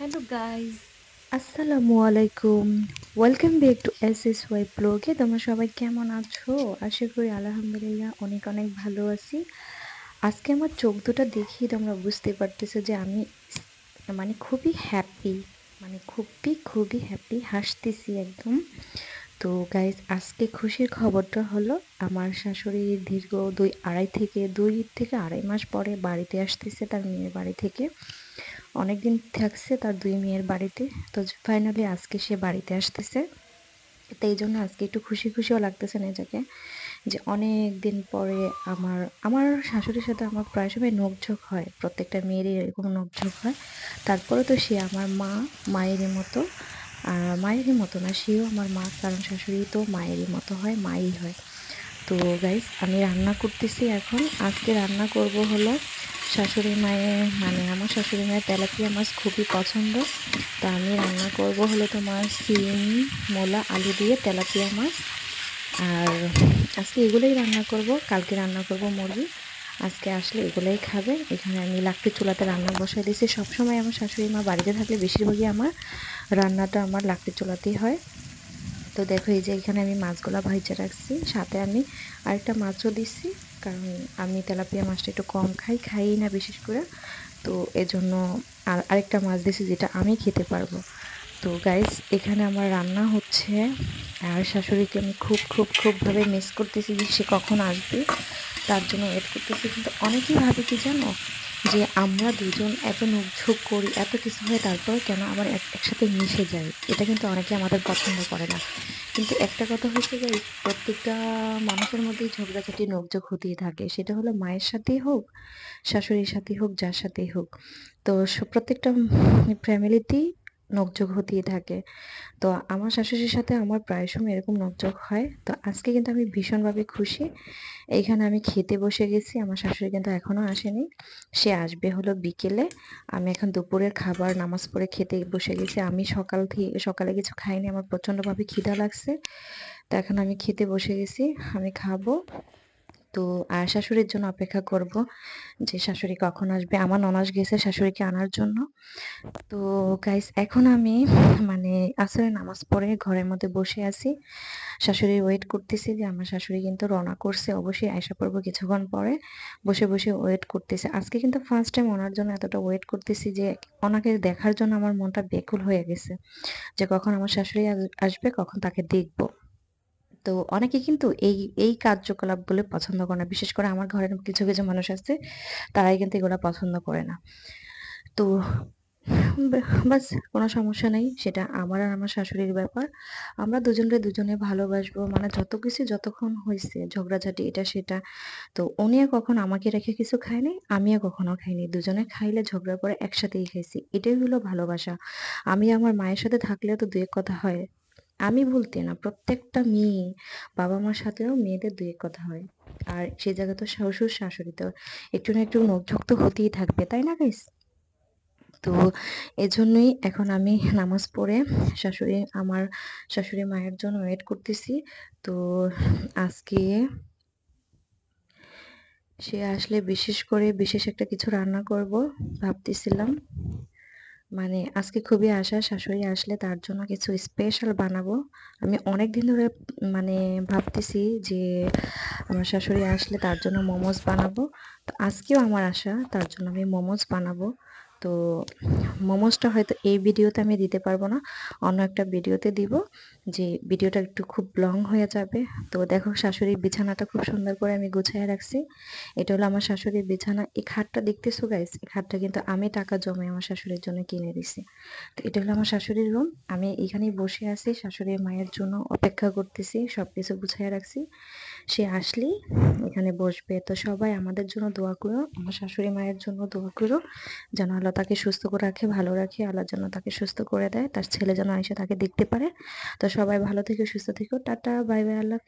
Hello guys আসসালামু আলাইকুম। Welcome back to S S Y ব্লগে তোমরা সবাই কেমন আছো? আশা করি আলহামদুলিল্লাহ অনেক অনেক ভালো আছি। আজকে আমার চোখ দুটো দেখেই তোমরা বুঝতে পারতেছো যে আমি মানে খুবই হ্যাপি মানে খুবই খুবই হ্যাপি হাসতেছি একদম। তো গাইজ আজকে খুশির খবরটা হলো, আমার শাশুড়ি দীর্ঘ দুই, আড়াই থেকে দুই থেকে আড়াই মাস পরে বাড়িতে আসতেছে তার মেয়ের বাড়ি থেকে। অনেক দিন থাকছে তার দুই মেয়ের বাড়িতে। তো ফাইনালি আজকে সে বাড়িতে আসতেছে। তো এই জন্য আজকে একটু খুশি খুশিও লাগতেছে না নিজেকে যে অনেক দিন পরে আমার আমার শাশুড়ির সাথে আমার প্রায় সময় নোকঝোঁক হয়। প্রত্যেকটা মেয়েরই এরকম নোকঝোঁক হয়। তারপরে তো সে আমার মা, মায়েরই মতো। আর মায়েরই মতো না, সেও আমার মা, কারণ শাশুড়ি তো মায়েরই মতো হয়, মাই হয়। তো গাইজ আমি রান্না করতেছি এখন। আজকে রান্না করব হলো শাশুড়ি মায়ের মানে আমার শাশুড়ি মায়ের তেলাপিয়া মাছ খুবই পছন্দ। তা আমি রান্না করব হলো তোমার সিম, মোলা, আলু দিয়ে তেলাপিয়া মাছ আর আজকে এগুলোই রান্না করব, কালকে রান্না করব মুরগি। আজকে আসলে এগুলোই খাবে। এখানে আমি লাকড়ি চুলাতে রান্না বসাই দিয়েছি। সবসময় আমার শাশুড়ি মা বাড়িতে থাকলে বেশিরভাগই আমার রান্নাটা আমার লাকড়ি চুলাতেই হয়। তো দেখো, এই যে এখানে আমি মাছগুলো ভাইজা রাখছি। সাথে আমি আরেকটা মাছও দিচ্ছি কারণ আমি তেলাপিয়া মাছটা একটু কম খাই খাই না বিশেষ করে। তো এজন্য আর আরেকটা মাছ দিয়েছি যেটা আমি খেতে পারব। তো গাইজ এখানে আমার রান্না হচ্ছে। আর শাশুড়িকে আমি খুব খুব খুবভাবে মিস করতেছি যে সে কখন আসবে। তার জন্য ওয়েট করতেছি। কিন্তু অনেকেই ভাবে কি জানো? যে আমরা দুজন এত নোকঝোঁক করি, এত কিছু হয়, তারপর কেন আমার একসাথে মিশে যায় এটা কিন্তু অনেকে আমাদের পছন্দ করে না। কিন্তু একটা কথা হচ্ছে যে, প্রত্যেকটা মানুষের মধ্যেই ঝগড়াঝাটি, নোকঝোঁক হতেই থাকে। সেটা হলো মায়ের সাথেই হোক, শাশুড়ির সাথেই হোক, যার সাথেই হোক। তো প্রত্যেকটা ফ্যামিলিতেই নোকঝোঁক হতেই থাকে। তো আমার শাশুড়ির সাথে আমার প্রায় সময় এরকম নোকঝোঁক হয়। তো আজকে কিন্তু আমি ভীষণভাবে খুশি। এইখানে আমি খেতে বসে গেছি। আমার শাশুড়ি কিন্তু এখনও আসেনি। সে আসবে হলো বিকেলে। আমি এখন দুপুরের খাবার, নামাজ পড়ে খেতে বসে গেছি। আমি সকাল থেকে সকালে কিছু খাইনি। আমার প্রচণ্ডভাবে খিদা লাগছে। তো এখন আমি খেতে বসে গেছি। আমি খাব। তো, আর শাশুড়ির জন্য অপেক্ষা করব যে শাশুড়ি কখন আসবে। আমার ননাস গেছে শাশুড়িকে আনার জন্য। তো গাইস এখন আমি মানে আসলে নামাজ পড়ে ঘরের মধ্যে বসে আছি। শাশুড়ি ওয়েট করতেছি যে আমার শাশুড়ি কিন্তু রওনা করছে। অবশ্যই আয়সা পড়ব কিছুক্ষণ পরে। বসে বসে ওয়েট করতেছে। আজকে কিন্তু ফার্স্ট টাইম ওনার জন্য এতটা ওয়েট করতেছি যে ওনাকে দেখার জন্য আমার মনটা বেকুল হয়ে গেছে। যে কখন আমার শাশুড়ি আসবে, কখন তাকে দেখব। তো অনেকে কিন্তু এই এই কার্যকলাপগুলো পছন্দ করে না। বিশেষ করে আমার ঘরের কিছু কিছু মানুষ আছে, তারাই কিন্তু এগুলো পছন্দ করে না। তো বাস কোনো সমস্যা নেই, সেটা আমার আর আমার শাশুড়ির ব্যাপার। আমরা দুজনরে দুজনে ভালোবাসবো মানে যত কিছু যতক্ষণ হয়েছে ঝগড়াঝাটি এটা, সেটা। তো উনিও কখন আমাকে রেখে কিছু খায়নি, আমিও কখনো খাইনি। দুজনে খাইলে ঝগড়া করে একসাথেই খাইছি, এটাই হলো ভালোবাসা। আমি আমার মায়ের সাথে থাকলেও তো দু এক কথা হয়। আমি বলতে না, প্রত্যেকটা মেয়ে বাবা মার সাথেও মেয়েদের দুই কথা হয়। আর সে জায়গা তো শ্বশুর শাশুড়ি তো একটু না একটু নোকঝোঁক তো হতেই থাকবে, তাই না গাইস তো এজন্যই এখন আমি নামাজ পড়ে শাশুড়ি, আমার শাশুড়ি মায়ের জন্য ওয়েট করতেছি। তো আজকে সে আসলে বিশেষ করে বিশেষ একটা কিছু রান্না করব, ভাবতেছিলাম। মানে আজকে খুবই আশা শাশুড়ি আসলে তার জন্য কিছু স্পেশাল বানাবো। আমি অনেক দিন ধরে মানে ভাবতেছি যে আমার শাশুড়ি আসলে তার জন্য মোমোজ বানাবো। তো আজকেও আমার আশা, তার জন্য আমি মোমোজ বানাবো। তো মোমোসটা হয়তো এই ভিডিওতে আমি দিতে পারব না, অন্য একটা ভিডিওতে দিব যে ভিডিওটা একটু খুব লং হয়ে যাবে। তো দেখো শাশুড়ির বিছানাটা খুব সুন্দর করে আমি গুছিয়ে রাখছি। এটা হলো আমার শাশুড়ির বিছানা। এই খাটটা দেখতেছো গাইস এই খাটটা কিন্তু আমি টাকা জমে আমার শাশুড়ির জন্য কিনে দিছি। তো এটা হলো আমার শাশুড়ির রুম আমি এখানেই বসে আছি, শাশুড়ির মায়ের জন্য অপেক্ষা করতেছি সব কিছু গুছিয়ে রাখছি। সে আসলেই এখানে বসবে। তো সবাই আমাদের জন্য দোয়া করো, আমার শাশুড়ি মায়ের জন্য দোয়া করো, যেন আল্লাহ তাকে সুস্থ করে রাখে, ভালো রাখে, আল্লাহ যেন তাকে সুস্থ করে দেয়, তার ছেলে যেন এসে তাকে দেখতে পারে। তো সবাই ভালো থেকে, সুস্থ থেকো, টাটা, বাই বাই, আল্লাহ